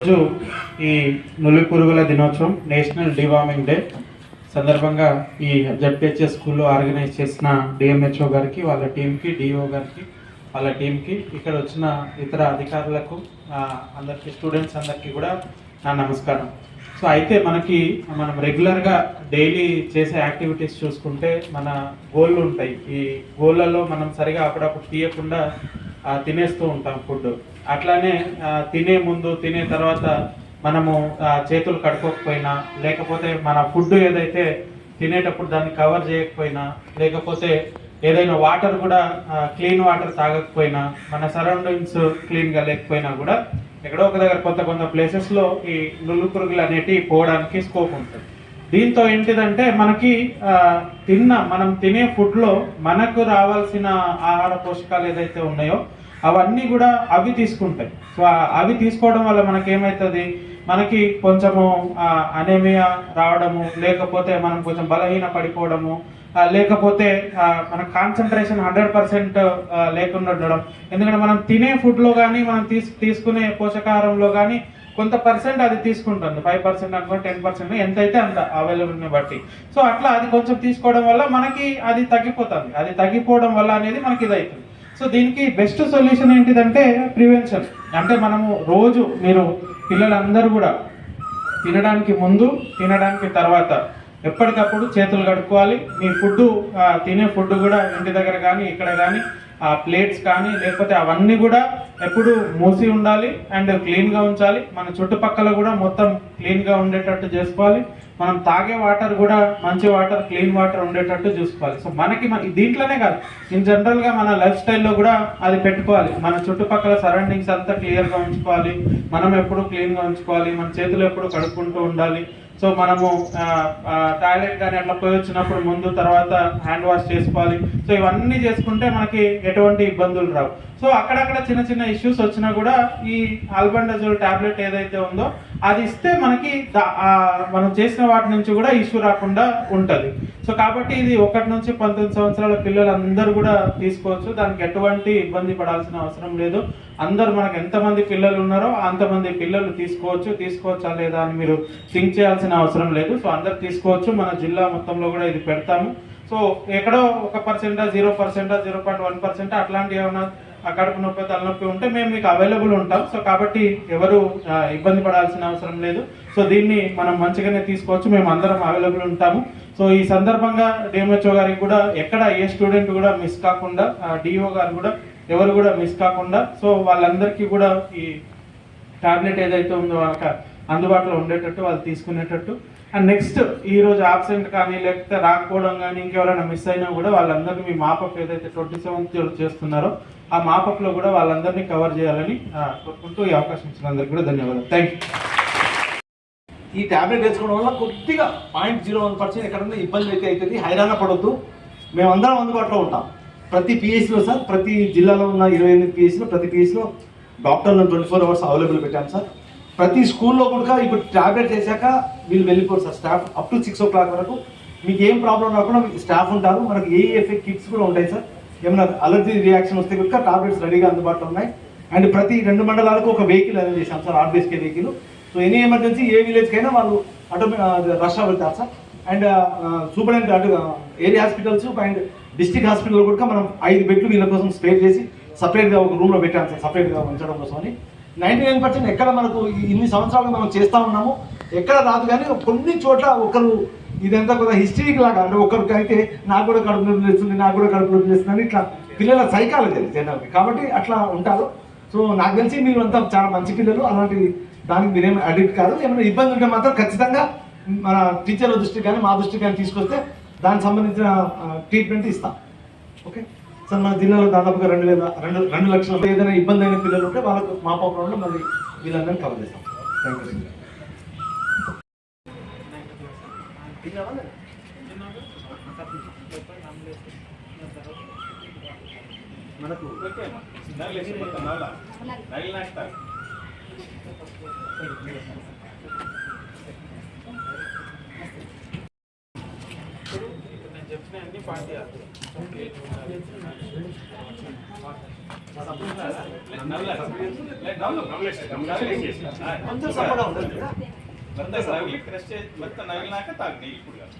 రోజు ఈ నులి పురుగుల దినోత్సవం నేషనల్ డివార్మింగ్ డే సందర్భంగా ఈ జడ్పిహెచ్ఎస్ స్కూల్లో ఆర్గనైజ్ చేసిన డిఎంహెచ్ఓ గారికి వాళ్ళ టీంకి డిఓ గారికి వాళ్ళ టీంకి ఇక్కడ వచ్చిన ఇతర అధికారులకు అందరికీ స్టూడెంట్స్ అందరికీ కూడా నా నమస్కారం. సో అయితే మనకి మనం రెగ్యులర్గా డైలీ చేసే యాక్టివిటీస్ చూసుకుంటే మన గోళ్ళు ఉంటాయి. ఈ గోళ్ళలో మనం సరిగా అప్పుడప్పుడు తీయకుండా తినేస్తూ ఉంటాం ఫుడ్ అట్లానే తినే ముందు తినే తర్వాత మనము చేతులు కడుక్కోకపోయినా లేకపోతే మన ఫుడ్ ఏదైతే తినేటప్పుడు దాన్ని కవర్ చేయకపోయినా లేకపోతే ఏదైనా వాటర్ కూడా క్లీన్ వాటర్ తాగకపోయినా మన సరౌండింగ్స్ క్లీన్గా లేకపోయినా కూడా ఎక్కడో ఒక దగ్గర కొంత కొంత ప్లేసెస్లో ఈ నులు పురుగులు అనేటివి పోవడానికి స్కోప్ ఉంటుంది. దీంతో ఏంటిదంటే మనకి తిన్న మనం తినే ఫుడ్లో మనకు రావాల్సిన ఆహార పోషకాలు ఏదైతే ఉన్నాయో అవన్నీ కూడా అవి తీసుకుంటాయి. సో అవి తీసుకోవడం వల్ల మనకి ఏమవుతుంది మనకి కొంచెము అనేమియా రావడము లేకపోతే మనం కొంచెం బలహీన పడిపోవడము లేకపోతే మన కాన్సన్ట్రేషన్ హండ్రెడ్ పర్సెంట్ లేకుండా ఉండడం. ఎందుకంటే మనం తినే ఫుడ్లో కానీ మనం తీసు తీసుకునే పోషకాహారంలో కానీ కొంత పర్సెంట్ అది తీసుకుంటుంది. ఫైవ్ పర్సెంట్ అనుకోండి టెన్ పర్సెంట్ ఎంతైతే అంత అవైలబుల్ని బట్టి. సో అట్లా అది కొంచెం తీసుకోవడం వల్ల మనకి అది తగ్గిపోతుంది. అది తగ్గిపోవడం వల్ల అనేది మనకి ఇది అవుతుంది సో దీనికి బెస్ట్ సొల్యూషన్ ఏంటిదంటే ప్రివెన్షన్ అంటే మనము రోజు మీరు పిల్లలందరూ కూడా తినడానికి ముందు తినడానికి తర్వాత ఎప్పటికప్పుడు చేతులు కడుక్కోవాలి. మీ ఫుడ్ తినే ఫుడ్ కూడా ఇంటి దగ్గర కానీ ఇక్కడ కానీ ఆ ప్లేట్స్ కానీ లేకపోతే అవన్నీ కూడా ఎప్పుడు మూసి ఉండాలి. అండ్ క్లీన్గా ఉంచాలి. మన చుట్టుపక్కల కూడా మొత్తం క్లీన్గా ఉండేటట్టు చేసుకోవాలి. మనం తాగే వాటర్ కూడా మంచి వాటర్ క్లీన్ వాటర్ ఉండేటట్టు చూసుకోవాలి. సో మనకి మన దీంట్లోనే కాదు. ఇన్ జనరల్గా మన లైఫ్ స్టైల్లో కూడా అది పెట్టుకోవాలి. మన చుట్టుపక్కల సరౌండింగ్స్ అంతా క్లియర్గా ఉంచుకోవాలి. మనం ఎప్పుడు క్లీన్గా ఉంచుకోవాలి. మన చేతులు ఎప్పుడు కడుక్కుంటూ ఉండాలి. సో మనము టాయిలెట్ కానీ అట్లా పోయి వచ్చినప్పుడు ముందు తర్వాత హ్యాండ్ వాష్ చేసుకోవాలి. సో ఇవన్నీ చేసుకుంటే మనకి ఎటువంటి ఇబ్బందులు రావు. సో అక్కడక్కడ చిన్న చిన్న ఇష్యూస్ వచ్చినా కూడా ఈ ఆల్బండజోల్ టాబ్లెట్ ఏదైతే ఉందో అది ఇస్తే మనకి మనం చేసిన వాటి నుంచి కూడా ఇష్యూ రాకుండా ఉంటుంది. సో కాబట్టి ఇది ఒకటి నుంచి పంతొమ్మిది సంవత్సరాల పిల్లలు అందరూ కూడా తీసుకోవచ్చు. దానికి ఎటువంటి ఇబ్బంది పడాల్సిన అవసరం లేదు. అందరు మనకు ఎంతమంది పిల్లలు ఉన్నారో అంతమంది పిల్లలు తీసుకోవచ్చు. తీసుకోవచ్చా లేదా అని మీరు థింక్ చేయాల్సిన అవసరం లేదు. సో అందరు తీసుకోవచ్చు. మన జిల్లా మొత్తంలో కూడా ఇది పెడతాము. సో ఎక్కడో ఒక పర్సెంటా జీరో పర్సెంటా జీరో పాయింట్ వన్ పర్సెంట్ అట్లాంటివి ఏమైనా కడుపు నొప్పి తలనొప్పి ఉంటే మేము మీకు అవైలబుల్ ఉంటాం. సో కాబట్టి ఎవరు ఇబ్బంది పడాల్సిన అవసరం లేదు. సో దీన్ని మనం మంచిగానే తీసుకోవచ్చు. మేము అందరం అవైలబుల్ ఉంటాము. సో ఈ సందర్భంగా డిఎంహెచ్ఓ గారికి కూడా ఎక్కడ ఏ స్టూడెంట్ కూడా మిస్ కాకుండా డిఓ గారు కూడా ఎవరు కూడా మిస్ కాకుండా సో వాళ్ళందరికీ కూడా ఈ టాబ్లెట్ ఏదైతే ఉందో వాళ్ళకి అందుబాటులో ఉండేటట్టు వాళ్ళు తీసుకునేటట్టు. అండ్ నెక్స్ట్ ఈ రోజు ఆబ్సెంట్ కానీ లేకపోతే రాకపోవడం కానీ ఇంకెవరైనా మిస్ అయినా కూడా వాళ్ళందరికీ మీ మాపప్ ఏదైతే ట్వంటీ సెవెంత్ చేస్తున్నారో ఆ మాపప్లో కూడా వాళ్ళందరినీ కవర్ చేయాలని కోరుకుంటూ ఈ అవకాశం ఇచ్చినందరికీ కూడా ధన్యవాదాలు. థ్యాంక్ యూ ఈ ట్యాబ్లెట్ వేసుకోవడం వల్ల కొద్దిగా పాయింట్ జీరో వన్ పర్సెంట్ ఎక్కడన్నా ఇబ్బంది అయితే అవుతుంది హైరాణ పడవద్దు మేమందరం అందుబాటులో ఉంటాం. ప్రతి పిహెచ్లో సార్ ప్రతి జిల్లాలో ఉన్న ఇరవై ఎనిమిది పిహెచ్లో ప్రతి పిహెచ్లో డాక్టర్లను ట్వంటీ ఫోర్ అవర్స్ అవైలబుల్ పెట్టాం సార్. ప్రతి స్కూల్లో కూడా ఇప్పుడు ట్యాబ్లెట్ చేశాక వీళ్ళు వెళ్ళిపోరు sir staff up to six o'clock వరకు. మీకు ఏం ప్రాబ్లం రాకుండా మీకు స్టాఫ్ ఉంటారు మనకు ఏ ఎఫెక్ట్ కిట్స్ కూడా ఉంటాయి సార్. ఏమైనా అలర్జీ రియాక్షన్ వస్తే కనుక టాబ్లెట్స్ రెడీగా అందుబాటులో ఉన్నాయి. అండ్ ప్రతి రెండు మండలాలకు ఒక వెహికల్ అరేంజ్ చేశాం sir RBSK vehicle so any emergency ఏ విలేజ్కి అయినా వాళ్ళు ఆటోమే రష్ వెళ్తారు సార్. అండ్ సూపరింటెండెంట్ అటు area hospitals and district hospital కూడా మనం ఐదు బెడ్లు వీళ్ళ కోసం స్పేర్ చేసి సపరేట్గా ఒక రూమ్లో పెట్టాం సార్ సపరేట్గా ఉంచడం కోసం అని. నైంటీ నైన్ పర్సెంట్ ఎక్కడ మనకు ఇన్ని సంవత్సరాలు మనం చేస్తూ ఉన్నాము ఎక్కడ రాదు కానీ కొన్ని చోట్ల ఒకరు ఇదంతా కూడా హిస్టరీకి లాగా. అంటే ఒకరికి అయితే నాకు కూడా కడుపు నొప్పి చేస్తుంది నాకు కూడా కడుపు నొప్పి చేస్తుంది ఇట్లా పిల్లల సైకాలజీ జనరల్కి కాబట్టి అట్లా ఉంటారు. సో నాకు తెలిసి మీరు అంతా చాలా మంచి పిల్లలు. అలాంటి దానికి మీరేం అడిక్ట్ కాదు. ఏమైనా ఇబ్బంది ఉంటే మాత్రం ఖచ్చితంగా మన టీచర్ల దృష్టి కానీ మా దృష్టి కానీ తీసుకొస్తే దానికి సంబంధించిన ట్రీట్మెంట్ ఇస్తాం. ఓకే సార్ మన జిల్లాలో దాదాపుగా రెండు వేల రెండు రెండు లక్షల ఏదైనా ఇబ్బంది అయిన పిల్లలు ఉంటే వాళ్ళకు మా పాపంలో మళ్ళీ వీళ్ళందరినీ కవర్ చేస్తాం. థ్యాంక్ యూ మనకు నేను చెప్పిన అన్ని పార్టీ కొంచెం సపోర్ట్ ఉంటుంది నగిలి క్రష్ చేసి మొత్తం నగిలినాక తాగు నీళ్ళు ఇప్పుడు కాదు.